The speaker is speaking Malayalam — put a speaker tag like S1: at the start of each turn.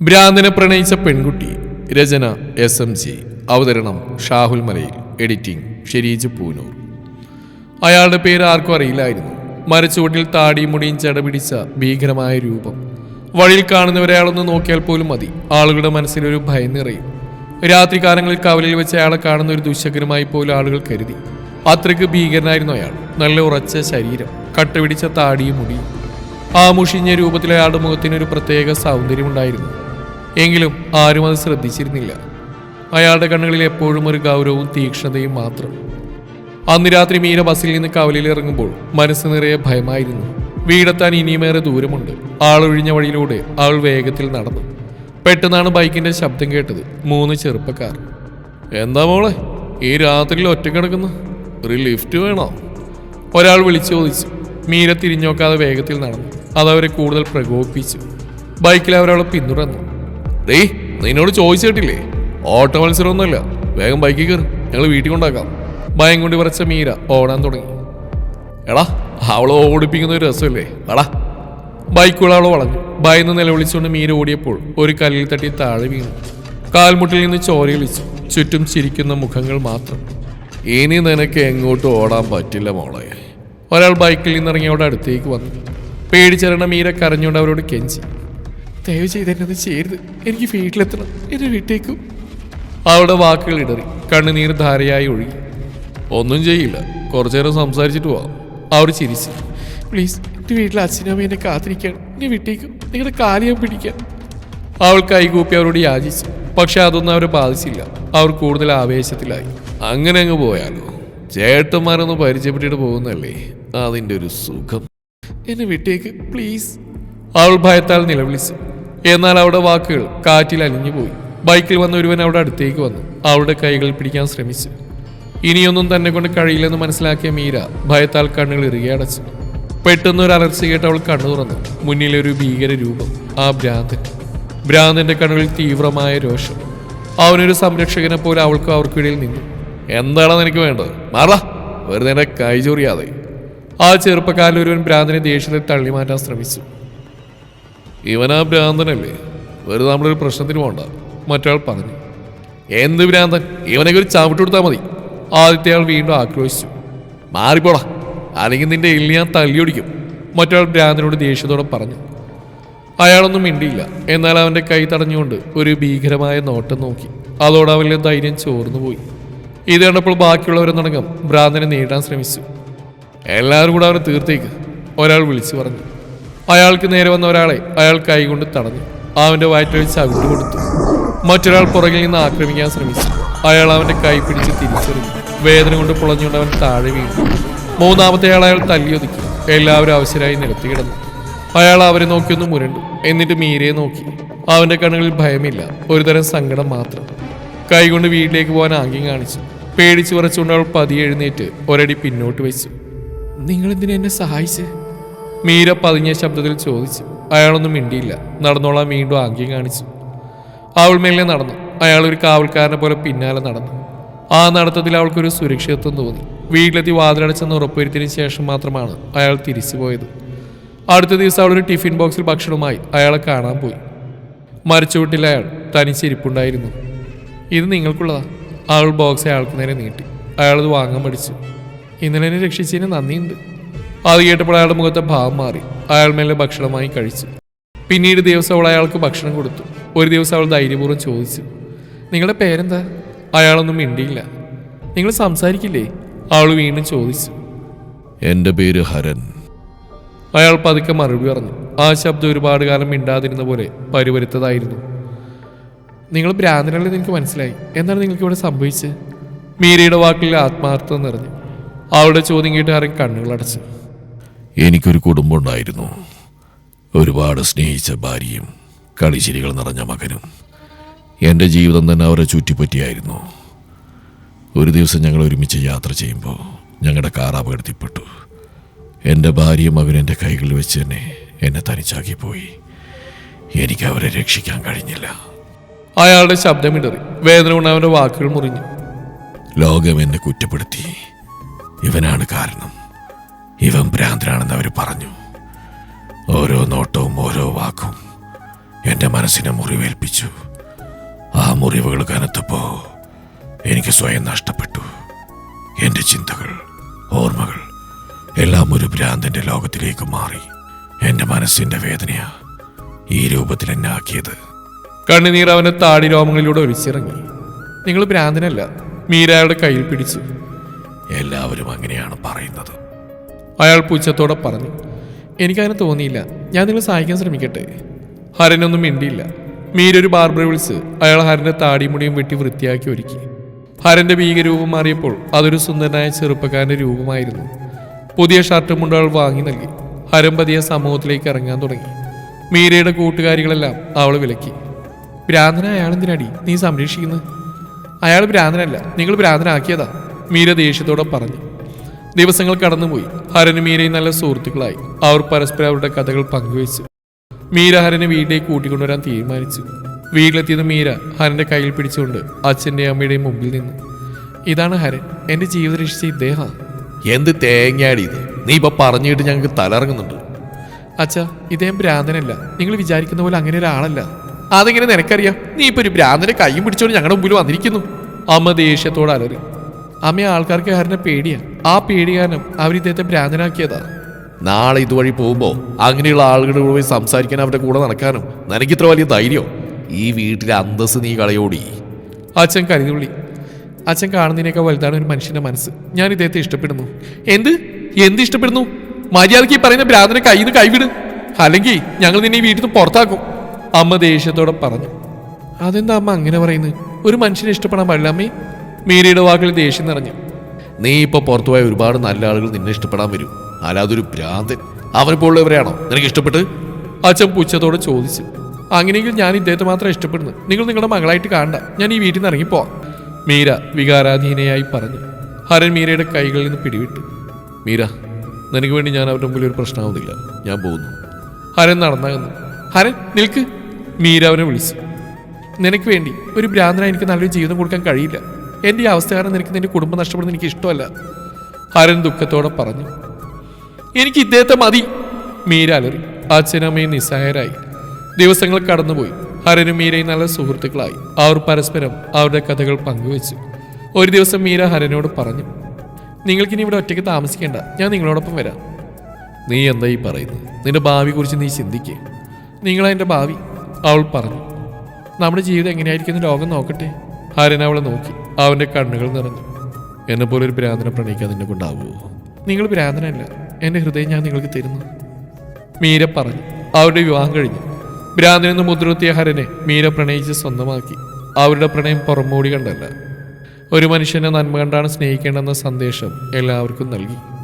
S1: ഭ്രാന്തനെ പ്രണയിച്ച പെൺകുട്ടി രചന എസ് എം ജി അവതരണം ഷാഹുൽ മലയിൽ. എഡിറ്റിംഗ് ഷെരീജ് പൂനൂർ. അയാളുടെ പേര് ആർക്കും അറിയില്ലായിരുന്നു. മരച്ചുവട്ടിൽ താടിയും മുടിയും ചടപിടിച്ച ഭീകരമായ രൂപം. വഴിയിൽ കാണുന്നവരെ അയാളൊന്ന് നോക്കിയാൽ പോലും മതി. ആളുകളുടെ മനസ്സിലൊരു ഭയം നിറയും. രാത്രികാലങ്ങളിൽ കവലയിൽ വെച്ച് അയാളെ കാണുന്ന ഒരു ദുശകരമായി പോലും ആളുകൾ കരുതി. അത്രയ്ക്ക് ഭീകരനായിരുന്നു അയാൾ. നല്ല ഉറച്ച ശരീരം കട്ടപിടിച്ച താടിയും മുടിയും. ആ മുഷിഞ്ഞ രൂപത്തിലെ അയാളുടെ മുഖത്തിനൊരു പ്രത്യേക സൗന്ദര്യമുണ്ടായിരുന്നു. എങ്കിലും ആരും അത് ശ്രദ്ധിച്ചിരുന്നില്ല. അയാളുടെ കണ്ണുകളിൽ എപ്പോഴും ഒരു ഗൗരവവും തീക്ഷ്ണതയും മാത്രം. അന്ന് രാത്രി മീര ബസ്സിൽ നിന്ന് കവലയിൽ ഇറങ്ങുമ്പോൾ മനസ്സ് നിറയെ ഭയമായിരുന്നു. വീടെത്താൻ ഇനിയുമേറെ ദൂരമുണ്ട്. ആളൊഴിഞ്ഞ വഴിയിലൂടെ അവൾ വേഗത്തിൽ നടന്നു. പെട്ടെന്നാണ് ബൈക്കിന്റെ ശബ്ദം കേട്ടത് മൂന്ന് ചെറുപ്പക്കാർ. എന്താ മോളെ? ഈ രാത്രിയിൽ ഒറ്റ കിടക്കുന്നു? ഒരു ലിഫ്റ്റ് വേണോ? ഒരാൾ വിളിച്ചു ചോദിച്ചു. മീര തിരിഞ്ഞോക്കാതെ വേഗത്തിൽ നടന്നു. അതവരെ കൂടുതൽ പ്രകോപിപ്പിച്ചു. ബൈക്കിൽ അവരവളെ പിന്തുടർന്നു. ഡേയ് നിന്നോട് ചോദിച്ചു കേട്ടില്ലേ? ഓട്ടോ മത്സരമൊന്നുമല്ല. വേഗം ബൈക്കിൽ കയറി. ഞങ്ങൾ വീട്ടിൽ കൊണ്ടാക്കാം ഭയം കൊണ്ട് വരച്ച മീര ഓടാൻ തുടങ്ങി. എടാ അവളെ ഓടിപ്പിക്കുന്ന ഒരു രസമല്ലേ? എടാ ബൈക്കുകൾ അവളെ വളഞ്ഞു. ഭയന്ന് നിലവിളിച്ചുകൊണ്ട് മീര ഓടിയപ്പോൾ ഒരു കല്ലിൽ തട്ടി താഴെ വീണു. കാൽമുട്ടിൽ നിന്ന് ചോരയിളിച്ചു ചുറ്റും ചിരിക്കുന്ന മുഖങ്ങൾ മാത്രം. ഇനി നിനക്ക് എങ്ങോട്ടും ഓടാൻ പറ്റില്ല മോളെ. ഒരാൾ ബൈക്കിൽ നിന്നിറങ്ങി അവിടെ അടുത്തേക്ക് വന്നു. പേടിച്ചിരണ മീര കരഞ്ഞുകൊണ്ട് അവരോട് കെഞ്ചി. ദയവ് ചെയ്ത് എന്നെ ഒന്ന് ചെയ്യരുത് എനിക്ക് വീട്ടിലെത്തണം. എന്നെ വീട്ടേക്കും. അവളുടെ വാക്കുകൾ ഇടറി. കണ്ണുനീർ ധാരയായി ഒഴുകി. ഒന്നും ചെയ്യില്ല. കുറച്ചു നേരം സംസാരിച്ചിട്ട് പോവാം അവർ ചിരിച്ചു. പ്ലീസ് എന്റെ വീട്ടിൽ അച്ഛനും അമ്മയും എന്നെ കാത്തിരിക്കുകയാണ് എന്നെ വിട്ടേക്കും. നിങ്ങളുടെ കാലിയാൻ പിടിക്കാൻ അവൾ കൈകൂപ്പി അവരോട് യാചിച്ചു. പക്ഷെ അതൊന്നും അവരെ ബാധിച്ചില്ല. അവർ കൂടുതൽ ആവേശത്തിലായി. അങ്ങനെ അങ്ങ് പോയാലോ? ചേട്ടന്മാരൊന്ന് പരിചയപ്പെട്ടിട്ട് പോകുന്നല്ലേ? അതിന്റെ ഒരു സുഖം. എന്നെ വിട്ടേക്ക്. പ്ലീസ്. അവൾ ഭയത്താൽ നിലവിളിച്ചു. എന്നാൽ അവിടെ വാക്കുകൾ കാറ്റിൽ അലിഞ്ഞുപോയി ബൈക്കിൽ വന്ന ഒരുവൻ അവിടെ അടുത്തേക്ക് വന്നു. അവളുടെ കൈകൾ പിടിക്കാൻ ശ്രമിച്ചു. ഇനിയൊന്നും തന്നെ കൊണ്ട് കഴിയില്ലെന്ന് മനസ്സിലാക്കിയ മീര ഭയത്താൽ കണ്ണുകൾ ഇറുകെ അടച്ചു. പെട്ടെന്ന് ഒരു അലർച്ച കേട്ട് അവൾ കണ്ണു തുറന്നു. മുന്നിലെ ഒരു ഭീകര രൂപം. ആ ഭ്രാന്തൻ. ഭ്രാന്തന്റെ കണ്ണുകളിൽ തീവ്രമായ രോഷം. അവനൊരു സംരക്ഷകനെ പോലെ അവൾക്കും അവർക്കിടയിൽ നിന്നു. എന്താണ് നിനക്ക് വേണ്ടത്? മാറാ. വെറുതെ കൈ ചൊറിയാതെ. ആ ചെറുപ്പക്കാരിൽ ഒരുവൻ ഭ്രാന്തനെ ദേഷ്യത്തിൽ തള്ളി മാറ്റാൻ ശ്രമിച്ചു. ഇവനാ ഭ്രാന്തനല്ലേ? വെറുതെ നമ്മളൊരു പ്രശ്നത്തിന് പോണ്ട. മറ്റാൾ പറഞ്ഞു. എന്ത് ഭ്രാന്തൻ? ഇവനൊക്കെ ഒരു ചവിട്ട് കൊടുത്താൽ മതി. ആദ്യത്തെ ആൾ വീണ്ടും ആക്രോശിച്ചു. മാറിപ്പോടാ. അല്ലെങ്കിൽ നിന്റെ എല്ലി ഞാൻ തല്ലിയൊടിക്കും. മറ്റാൾ ഭ്രാന്തനോട് ദേഷ്യത്തോടെ പറഞ്ഞു. അയാളൊന്നും മിണ്ടിയില്ല. എന്നാൽ അവന്റെ കൈ തടഞ്ഞുകൊണ്ട് ഒരു ഭീകരമായ നോട്ടം നോക്കി. അതോടെ അവന്റെ ധൈര്യം ചോർന്നു പോയി. ഇത് കണ്ടപ്പോൾ ബാക്കിയുള്ളവരെന്നടങ്കം ഭ്രാന്തനെ നേരിടാൻ ശ്രമിച്ചു. എല്ലാവരും കൂടെ അവനെ തീർത്തേക്ക്. ഒരാൾ വിളിച്ചു പറഞ്ഞു. അയാൾക്ക് നേരെ വന്ന ഒരാളെ അയാൾ കൈകൊണ്ട് തടഞ്ഞു. അവന്റെ വയറ്റൊഴിച്ച് ചവിട്ട് കൊടുത്തു. മറ്റൊരാൾ പുറകിൽ നിന്ന് ആക്രമിക്കാൻ ശ്രമിച്ചു. അയാൾ അവന്റെ കൈ പിടിച്ച് തിരിച്ചെറിഞ്ഞു. വേദന കൊണ്ട് പുളഞ്ഞുകൊണ്ട് അവൻ താഴെ വീണു. മൂന്നാമത്തെ ആൾ അയാൾ തല്ലിയൊതുക്കി എല്ലാവരും അവശരായി നിരത്തി കിടന്നു. അയാൾ അവരെ നോക്കിയൊന്ന് മുരണ്ടു. എന്നിട്ട് മീരയെ നോക്കി. അവന്റെ കണ്ണുകളിൽ ഭയമില്ല. ഒരുതരം സങ്കടം മാത്രം. കൈകൊണ്ട് വീട്ടിലേക്ക് പോകാൻ ആംഗ്യം കാണിച്ചു. പേടിച്ചു വിറച്ചുകൊണ്ട് അവൾ പതിയെ എഴുന്നേറ്റ് ഒരടി പിന്നോട്ട് വെച്ചു. നിങ്ങളെന്തിനെ എന്നെ സഹായിച്ച്? മീര പതിഞ്ഞ ശബ്ദത്തിൽ ചോദിച്ചു. അയാളൊന്നും മിണ്ടിയില്ല. നടന്നോളാൻ വീണ്ടും ആംഗ്യം കാണിച്ചു. അവൾ മേലെ നടന്നു. അയാൾ ഒരു കാവൽക്കാരനെ പോലെ പിന്നാലെ നടന്നു. ആ നടത്തത്തിൽ അവൾക്കൊരു സുരക്ഷിതത്വം തോന്നി. വീട്ടിലെത്തി വാതിലടച്ചെന്ന് ഉറപ്പുവരുത്തിയതിനു ശേഷം മാത്രമാണ് അയാൾ തിരിച്ചു പോയത്. അടുത്ത ദിവസം അവൾ ഒരു ടിഫിൻ ബോക്സിൽ ഭക്ഷണവുമായി അയാളെ കാണാൻ പോയി. മരിച്ചുവിട്ടില്ല അയാൾ. തനിച്ചിരിപ്പുണ്ടായിരുന്നു ഇത് നിങ്ങൾക്കുള്ളതാ. അവൾ ബോക്സ് അയാൾക്ക് നേരെ നീട്ടി. അയാളത് വാങ്ങാൻ പഠിച്ചു ഇന്നലെ എന്നെ രക്ഷിച്ചതിന് നന്ദിയുണ്ട്. അത് കേട്ടപ്പോൾ അയാളുടെ മുഖത്തെ ഭാവം മാറി. അയാൾ മേലെ ഭക്ഷണമായി കഴിച്ചു. പിന്നീട് ദിവസം അവൾ അയാൾക്ക് ഭക്ഷണം കൊടുത്തു. ഒരു ദിവസം അവൾ ധൈര്യപൂർവം ചോദിച്ചു നിങ്ങളുടെ പേരെന്താ? അയാളൊന്നും മിണ്ടിയില്ല. നിങ്ങൾ സംസാരിക്കില്ലേ? അവൾ വീണ്ടും ചോദിച്ചു.
S2: എന്റെ പേര് ഹരൻ.
S1: അയാൾ പതുക്കെ മറുപടി പറഞ്ഞു. ആ ശബ്ദം ഒരുപാട് കാലം മിണ്ടാതിരുന്ന പോലെ പരുവരുത്തതായിരുന്നു. നിങ്ങൾ ഭ്രാന്തനല്ലെന്ന് എനിക്ക് മനസ്സിലായി. എന്താണ് നിങ്ങൾക്ക് ഇവിടെ സംഭവിച്ചത്? മീരയുടെ വാക്കിൽ ആത്മാർത്ഥം നിറഞ്ഞു. അവളുടെ ചോദ്യം കേട്ട് ആരും കണ്ണുകളടച്ചു
S2: എനിക്കൊരു കുടുംബമുണ്ടായിരുന്നു. ഒരുപാട് സ്നേഹിച്ച ഭാര്യയും കളിച്ചിരികൾ നിറഞ്ഞ മകനും. എന്റെ ജീവിതം തന്നെ അവരെ ചുറ്റിപ്പറ്റിയായിരുന്നു. ഒരു ദിവസം ഞങ്ങൾ ഒരുമിച്ച് യാത്ര ചെയ്യുമ്പോൾ ഞങ്ങളുടെ കാർ അപകടത്തിൽപ്പെട്ടു. എന്റെ ഭാര്യയും മകനും എന്റെ കൈകളിൽ വെച്ച് തന്നെ എന്നെ തനിച്ചാക്കി പോയി. എനിക്ക് അവരെ രക്ഷിക്കാൻ കഴിഞ്ഞില്ല.
S1: അയാളുടെ ശബ്ദമിടറി വേദന കൊണ്ട് അവന്റെ വാക്കുകൾ മുറിഞ്ഞു.
S2: ലോകം എന്നെ കുറ്റപ്പെടുത്തി. ഇവനാണ് കാരണം. ഇവൻ ഭ്രാന്തനാണെന്ന് അവർ പറഞ്ഞു. ഓരോ നോട്ടവും ഓരോ വാക്കും എന്റെ മനസ്സിനെ മുറിവേൽപ്പിച്ചു. ആ മുറിവുകൾ കനത്തപ്പോ എനിക്ക് സ്വയം നഷ്ടപ്പെട്ടു. എന്റെ ചിന്തകൾ ഓർമ്മകൾ എല്ലാം ഒരു ഭ്രാന്തന്റെ ലോകത്തിലേക്ക് മാറി. എന്റെ മനസ്സിന്റെ വേദനയാ ഈ രൂപത്തിൽ എന്നെ ആക്കിയത്.
S1: കണ്ണുനീർ അവന്റെ താടി രോമങ്ങളിലൂടെ ഒലിച്ചിറങ്ങി. നിങ്ങൾ ഭ്രാന്തനല്ല മീരയുടെ കയ്യിൽ പിടിച്ചു.
S2: എല്ലാവരും അങ്ങനെയാണ് പറയുന്നത്.
S1: അയാൾ പുച്ഛത്തോടെ പറഞ്ഞു എനിക്കങ്ങനെ തോന്നിയില്ല. ഞാൻ നിങ്ങളെ സഹായിക്കാൻ ശ്രമിക്കട്ടെ? ഹരനൊന്നും മിണ്ടിയില്ല. മീര ഒരു ബാർബറെ വിളിച്ച് അയാൾ ഹരന്റെ താടിമുടിയും മുടിയും വെട്ടി വൃത്തിയാക്കി ഒരുക്കി. ഹരന്റെ ഭീകരൂപം മാറിയപ്പോൾ അതൊരു സുന്ദരനായ ചെറുപ്പക്കാരന്റെ രൂപമായിരുന്നു. പുതിയ ഷർട്ടും മുണ്ടും വാങ്ങി നൽകി. ഹരൻ പതിയെ സമൂഹത്തിലേക്ക് ഇറങ്ങാൻ തുടങ്ങി. മീരയുടെ കൂട്ടുകാരികളെല്ലാം അവൾ വിലക്കി. ഭ്രാന്തനായ അയാളെന്തിനടി നീ സംരക്ഷിക്കുന്നത് അയാൾ ഭ്രാന്തനല്ല. നിങ്ങൾ ഭ്രാന്തനാക്കിയതാ മീര ദേഷ്യത്തോടെ പറഞ്ഞു. ദിവസങ്ങൾ കടന്നുപോയി. ഹരനും മീരയും നല്ല സുഹൃത്തുക്കളായി. അവർ പരസ്പരം അവരുടെ കഥകൾ പങ്കുവച്ചു. മീര ഹരനെ വീട്ടിലേക്ക് കൂട്ടിക്കൊണ്ടുവരാൻ തീരുമാനിച്ചു. വീട്ടിലെത്തിയത് മീര ഹരന്റെ കയ്യിൽ പിടിച്ചുകൊണ്ട് അച്ഛന്റെ അമ്മയുടെയും മുമ്പിൽ നിന്നു. ഇതാണ് ഹരൻ. എന്റെ ജീവിതം രക്ഷിച്ച ഇദ്ദേഹം.
S2: എന്ത് തേങ്ങാടി ഇത്? നീ ഇപ്പൊ പറഞ്ഞിട്ട് ഞങ്ങൾക്ക് തലറങ്ങുന്നുണ്ട്
S1: അച്ഛാ ഇദ്ദേഹം ഭ്രാന്തനല്ല. നിങ്ങൾ വിചാരിക്കുന്ന പോലെ അങ്ങനെ ഒരാളല്ല. അതെങ്ങനെ നിനക്കറിയാം? നീ ഇപ്പൊ ഒരു ഭ്രാന്തനെ കൈയും പിടിച്ചോണ്ട് ഞങ്ങളുടെ മുമ്പിൽ വന്നിരിക്കുന്നു. അമ്മ ദേഷ്യത്തോടെ അലറി. അമ്മ ആൾക്കാർക്ക് ഹരനെ പേടിയാ. ആ പേടി കാരണം അവർ ഇദ്ദേഹത്തെ ഭ്രാന്തനാക്കിയതാ.
S2: നാളെ ഇതുവഴി പോകുമ്പോ അങ്ങനെയുള്ള ആളുകളുടെ പോയി സംസാരിക്കാൻ അവരുടെ കൂടെ നടക്കാനും നിനക്ക് ഇത്ര വലിയ ധൈര്യോ? ഈ വീട്ടിലെ അന്തസ് നീ കളയോടി.
S1: അച്ഛൻ കരുതുള്ളി അച്ഛൻ കാണുന്നതിനേക്കാൾ വലുതാണ് ഒരു മനുഷ്യന്റെ മനസ്സ്. ഞാൻ ഇദ്ദേഹത്തെ ഇഷ്ടപ്പെടുന്നു. എന്ത്? എന്ത് ഇഷ്ടപ്പെടുന്നു? മര്യാദയ്ക്ക് ഈ പറയുന്ന ഭ്രാന്തനെ കയ്യിൽ നിന്ന് കൈവിട്. അല്ലെങ്കിൽ ഞങ്ങൾ നിന്നെ ഈ വീട്ടിൽ നിന്ന് പുറത്താക്കും. അമ്മ ദേഷ്യത്തോടെ പറഞ്ഞു. അതെന്താ അമ്മ അങ്ങനെ പറയുന്നത്? ഒരു മനുഷ്യനെ ഇഷ്ടപ്പെടാൻ പാടില്ല അമ്മേ. മീരയുടെ വാക്കിൽ ദേഷ്യം നിറഞ്ഞു.
S2: നീ ഇപ്പൊ പുറത്തുപോയ ഒരുപാട് നല്ല ആളുകൾ നിന്നെ ഇഷ്ടപ്പെടാൻ വരും. അല്ലാതെ ഒരു ഭ്രാന്തൻ. അവനിപ്പോഴുള്ളവരെയാണോ നിനക്ക് ഇഷ്ടപ്പെട്ട്?
S1: അച്ഛൻ പുച്ഛത്തോടെ ചോദിച്ചു. അങ്ങനെയെങ്കിൽ ഞാൻ ഇദ്ദേഹത്തെ മാത്രം ഇഷ്ടപ്പെടുന്നു. നിങ്ങൾ നിങ്ങളുടെ മകളായിട്ട് കാണണ്ട. ഞാൻ ഈ വീട്ടിൽ നിന്ന് ഇറങ്ങിപ്പോവാം മീര വികാരാധീനയായി പറഞ്ഞു. ഹരൻ മീരയുടെ കൈകളിൽ നിന്ന് പിടിവിട്ടു.
S2: മീര നിനക്ക് വേണ്ടി ഞാൻ അവരുടെ മുമ്പിൽ ഒരു പ്രശ്നമാവുന്നില്ല. ഞാൻ പോകുന്നു.
S1: ഹരൻ നടന്നകന്നു. ഹരൻ നിൽക്ക്. മീര അവനെ വിളിച്ചു. നിനക്ക് വേണ്ടി ഒരു ഭ്രാന്തനായി എനിക്ക് നല്ലൊരു ജീവിതം കൊടുക്കാൻ കഴിയില്ല. എന്റെ ഈ അവസ്ഥ കാരണം നിനക്ക് നിന്റെ കുടുംബം നഷ്ടപ്പെടുന്ന എനിക്ക് ഇഷ്ടമല്ല. ഹരൻ ദുഃഖത്തോടെ പറഞ്ഞു. എനിക്ക് ഇദ്ദേഹത്തെ മതി. മീര അലറി. അച്ഛനമ്മയും നിസ്സഹായരായി. ദിവസങ്ങൾ കടന്നുപോയി. ഹരനും മീരയും നല്ല സുഹൃത്തുക്കളായി. അവർ പരസ്പരം അവരുടെ കഥകൾ പങ്കുവച്ചു. ഒരു ദിവസം മീര ഹരനോട് പറഞ്ഞു. നിങ്ങൾക്കിനി ഇവിടെ ഒറ്റയ്ക്ക് താമസിക്കേണ്ട. ഞാൻ നിങ്ങളോടൊപ്പം വരാം.
S2: നീ എന്താ ഈ പറയുന്നത്? നിന്റെ ഭാവി കുറിച്ച് നീ ചിന്തിക്കേ.
S1: നിങ്ങളെ എന്റെ ഭാവി അവൾ പറഞ്ഞു. നമ്മുടെ ജീവിതം എങ്ങനെയായിരിക്കും ലോകം നോക്കട്ടെ. ഹരൻ അവളെ നോക്കി. അവന്റെ കണ്ണുകൾ നിറഞ്ഞു.
S2: എന്നെ പോലെ ഒരു ഭ്രാന്തനെ പ്രണയിക്കാൻ നിന്നെ കൊണ്ടാവുമോ
S1: നിങ്ങൾ ഭ്രാന്തനല്ല. എന്റെ ഹൃദയം ഞാൻ നിങ്ങൾക്ക് തരുന്നു. മീര പറഞ്ഞു. അവരുടെ വിവാഹം കഴിഞ്ഞു. ഭ്രാന്തനെന്ന് മുദ്രത്തിയ ഹരനെ മീര പ്രണയിച്ച് സ്വന്തമാക്കി. അവരുടെ പ്രണയം പുറമോടി കണ്ടല്ല. ഒരു മനുഷ്യനെ നന്മ കണ്ടാണ് സ്നേഹിക്കേണ്ടെന്ന സന്ദേശം എല്ലാവർക്കും നൽകി.